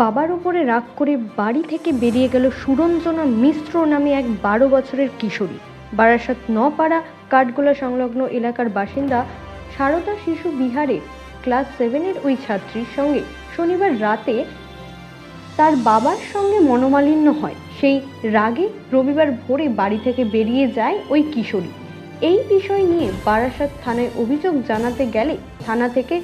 বাবার উপরে রাগ করে বাড়ি থেকে বেরিয়ে গেল সুরঞ্জনা মিশ্র নামে এক বারো বছরের কিশোরী। বারাসাত নপাড়া কাঠগোলা সংলগ্ন এলাকার বাসিন্দা সারদা শিশু বিহারে ক্লাস সেভেনের ওই ছাত্রীর সঙ্গে। শনিবার রাতে তার বাবার সঙ্গে মনোমালিন্য হয়। সেই রাগে রবিবার ভোরে বাড়ি থেকে বেরিয়ে যায় ওই কিশোরী। এই বিষয় নিয়ে বারাসাত থানায় অভিযোগ জানাতে গেলে থানা থেকে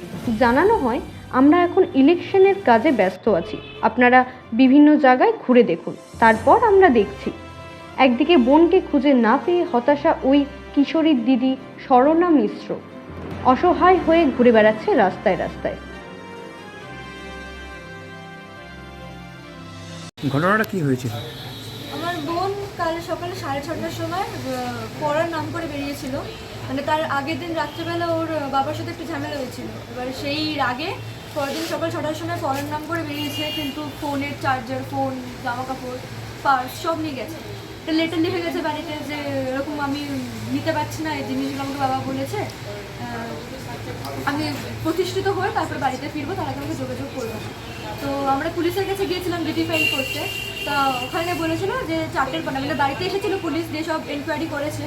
জানানো হয় আমরা এখন ইলেকশনের কাজে ব্যস্ত আছি। আপনারা বিভিন্ন জায়গায় ঘুরে দেখুন। তারপর আমরা দেখছি। একদিকে বোনকে খুঁজে না পেয়ে হতাশা ওই কিশোরীর দিদি স্মরণা মিশ্র। অসহায় হয়ে ঘুরে বেড়াচ্ছে রাস্তায় রাস্তায়। ঘটনাটা কি হয়েছিল? আমার বোন কাল সকালে সাড়ে ছটার সময় আহ, পড়ার নাম করে বেরিয়েছিল। মানে তার আগের দিন রাত্রেবেলা ওর বাবার সাথে একটু ঝামেলা হয়েছিল। এবার সেই রাগে পরের দিন সকাল ছটার সময় ফরেন নাম করে বেরিয়েছে, কিন্তু ফোনের চার্জার ফোন জামা কাপড় পার্স সব নিয়ে গেছে। লেটার লিখে গেছে বাড়িতে যে এরকম আমি নিতে পারছি না, এই জিনিসগুলো আমাকে বাবা বলেছে। আমি প্রতিষ্ঠিত হয়ে তারপর বাড়িতে ফিরবো, তার আগে আমাকে যোগাযোগ করব। তো আমরা পুলিশের কাছে গিয়েছিলাম ডিটি ফাইল করতে। তা ওখানে বলেছিল যে চারটের পরে আমাদের বাড়িতে এসেছিল পুলিশ দিয়ে সব এনকোয়ারি করেছে,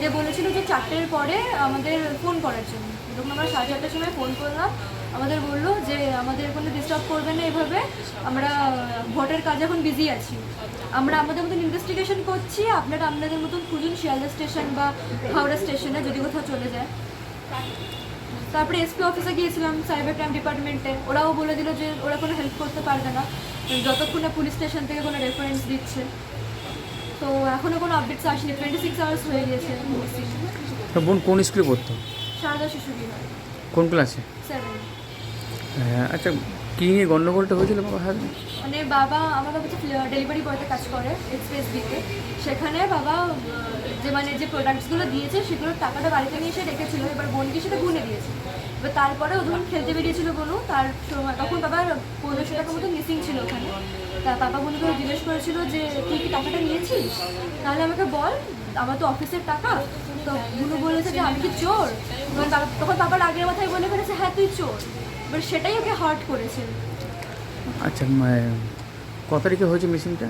যে বলেছিল যে চারটের পরে আমাদের ফোন করার জন্য। যখন আমরা সাড়ে চারটার সময় ফোন করলাম, আমাদের বলল যে আমাদের কোনো ডিস্টার্ব করবে না এভাবে, আমরা ভোটের কাজে এখন বিজি আছি। আমরা আমাদের মতন ইনভেস্টিগেশন করছি, আপনারা আপনাদের মতন খুঁজুন শিয়ালদা স্টেশন বা হাওড়া স্টেশনে যদি কোথাও চলে যায়। তারপরে এসপি অফিসে গিয়েছিলাম সাইবার ক্রাইম ডিপার্টমেন্টে ওরাও বলে দিল যে ওরা কোনো হেল্প করতে পারবে না যতক্ষণ না পুলিশ স্টেশন থেকে কোনো রেফারেন্স দিচ্ছে তো এখনও কোনো আপডেটস আসেনি টোয়েন্টি সিক্স আওয়ার্স হয়ে গিয়েছে তো বোন কোন স্কুলে পড়তো? সারদা শিশু বিহার কোন ক্লাসে সেভেন আচ্ছা কী নিয়ে গণ্ডগোলটা হয়েছিল বাবা হ্যাঁ মানে বাবা, আমার বাবা হচ্ছে ডেলিভারি বয়তে কাজ করে এক্সপ্রেস বিতে সেখানে বাবা যে মানে যে প্রোডাক্টসগুলো দিয়েছে সেগুলোর টাকাটা বাড়িতে নিয়ে এসে রেখেছিল। এবার বোনকে সেটা গুনে দিয়েছে। এবার তারপরে ও যখন খেলতে বেরিয়েছিল বনু, তার তখন বাবার পনেরোশো টাকার মতো মিসিং ছিল ওখানে। তা বাবা বোনকে জিজ্ঞেস করেছিল যে, তুই কি টাকাটা নিয়েছিস? তাহলে আমাকে বল, আমার তো অফিসের টাকা। তো বুনু বলেছে যে, আমি কি চোর? তখন বাবার আগের মাথায় বলে ফেলেছে হ্যাঁ তুই চোর। এবার সেটাই ওকে হার্ট করেছে। আচ্ছা মানে ক তারিখে হয়েছে মিসিংটা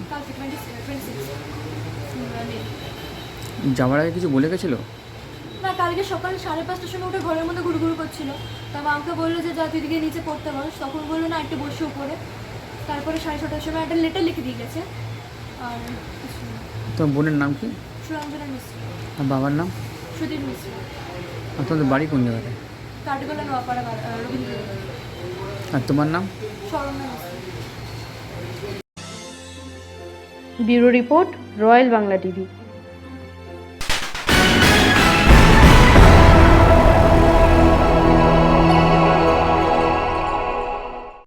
যাওয়ার আগে কিছু বলে গেছিল? না কালকে সকাল সাড়ে পাঁচটার সময় উঠে ঘরের মধ্যে ঘুরঘুর করছিল। তা মা আমাকে বলল যে যা তুই দিকে নিচে পড়তে বস। তখন বলল না একটু বসে উপরে। তারপরে সাড়ে ছটার সময় একটা লেটার লিখে দিয়ে গেছে। আর তোমার বোনের নাম কি? সুরঞ্জনা মিশ্র। আর বাবার নাম? সুধীর মিশ্র। আর তোমাদের বাড়ি কোন জায়গায় কাঠগোলা নোয়াপাড়া রবীন্দ্র আর তোমার নাম? Bureau report royal Bangla TV.